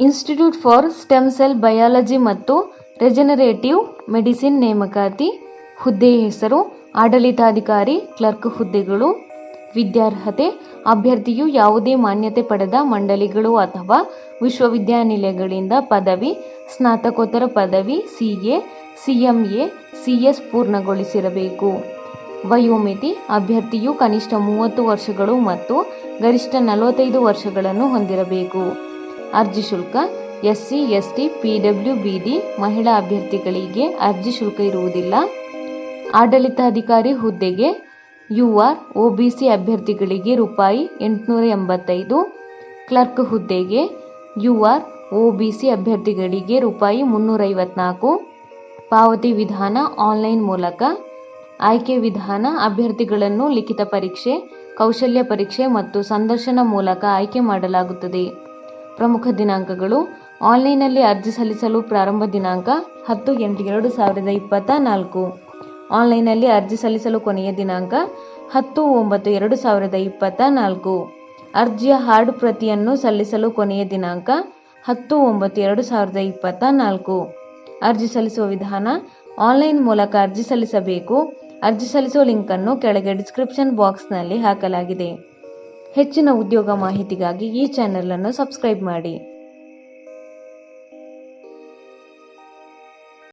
Institute for stem cell biology ಮತ್ತು regenerative medicine ನೇಮಕಾತಿ. ಹುದ್ದೆ ಹೆಸರು ಆಡಳಿತಾಧಿಕಾರಿ ಕ್ಲರ್ಕ್ ಹುದ್ದೆಗಳು. ವಿದ್ಯಾರ್ಹತೆ, ಅಭ್ಯರ್ಥಿಯು ಯಾವುದೇ ಮಾನ್ಯತೆ ಪಡೆದ ಮಂಡಳಿಗಳು ಅಥವಾ ವಿಶ್ವವಿದ್ಯಾನಿಲಯಗಳಿಂದ ಪದವಿ, ಸ್ನಾತಕೋತ್ತರ ಪದವಿ, C A, C M A, C S ಪೂರ್ಣಗೊಳಿಸಿರಬೇಕು. ವಯೋಮಿತಿ, ಅಭ್ಯರ್ಥಿಯು ಕನಿಷ್ಠ ಮೂವತ್ತು ವರ್ಷಗಳು ಮತ್ತು ಗರಿಷ್ಠ ನಲವತ್ತೈದು ವರ್ಷಗಳನ್ನು ಹೊಂದಿರಬೇಕು. ಅರ್ಜಿ ಶುಲ್ಕ S C SC, ST PW BD ಮಹಿಳಾ ಅಭ್ಯರ್ಥಿಗಳಿಗೆ ಅರ್ಜಿ ಶುಲ್ಕ ಇರುವುದಿಲ್ಲ. ಆಡಳಿತಾಧಿಕಾರಿ ಹುದ್ದೆಗೆ U R O B OBC ಅಭ್ಯರ್ಥಿಗಳಿಗೆ ರೂಪಾಯಿ ಎಂಟುನೂರ ಎಂಬತ್ತೈದು. ಕ್ಲರ್ಕ್ ಹುದ್ದೆಗೆ U R O B OBC ಅಭ್ಯರ್ಥಿಗಳಿಗೆ ರೂಪಾಯಿ ಮುನ್ನೂರ ಐವತ್ನಾಲ್ಕು. ಪಾವತಿ ವಿಧಾನ ಆನ್ಲೈನ್ ಮೂಲಕ ಆಯ್ಕೆ ವಿಧಾನ, ಅಭ್ಯರ್ಥಿಗಳನ್ನು ಲಿಖಿತ ಪರೀಕ್ಷೆ, ಕೌಶಲ್ಯ ಪರೀಕ್ಷೆ ಮತ್ತು ಸಂದರ್ಶನ ಮೂಲಕ ಆಯ್ಕೆ ಮಾಡಲಾಗುತ್ತದೆ. ಪ್ರಮುಖ ದಿನಾಂಕಗಳು. ಆನ್ಲೈನ್ನಲ್ಲಿ ಅರ್ಜಿ ಸಲ್ಲಿಸಲು ಪ್ರಾರಂಭ ದಿನಾಂಕ ಹತ್ತು ಎಂಟು ಎರಡು ಸಾವಿರದ ಇಪ್ಪತ್ತ ನಾಲ್ಕು. ಆನ್ಲೈನ್ನಲ್ಲಿ ಅರ್ಜಿ ಸಲ್ಲಿಸಲು ಕೊನೆಯ ದಿನಾಂಕ ಹತ್ತು ಒಂಬತ್ತು ಎರಡು ಸಾವಿರದ ಇಪ್ಪತ್ತ ನಾಲ್ಕು. ಅರ್ಜಿಯ ಹಾರ್ಡ್ ಪ್ರತಿಯನ್ನು ಸಲ್ಲಿಸಲು ಕೊನೆಯ ದಿನಾಂಕ ಹತ್ತು ಒಂಬತ್ತು ಎರಡು ಸಾವಿರದ ಇಪ್ಪತ್ತ ನಾಲ್ಕು. ಅರ್ಜಿ ಸಲ್ಲಿಸುವ ವಿಧಾನ, ಆನ್ಲೈನ್ ಮೂಲಕ ಅರ್ಜಿ ಸಲ್ಲಿಸಬೇಕು. ಅರ್ಜಿ ಸಲ್ಲಿಸುವ ಲಿಂಕನ್ನು ಕೆಳಗೆ ಡಿಸ್ಕ್ರಿಪ್ಷನ್ ಬಾಕ್ಸ್ನಲ್ಲಿ ಹಾಕಲಾಗಿದೆ. ಹೆಚ್ಚಿನ ಉದ್ಯೋಗ ಮಾಹಿತಿಗಾಗಿ ಈ ಚಾನೆಲ್ ಅನ್ನು ಸಬ್ಸ್ಕ್ರೈಬ್ ಮಾಡಿ.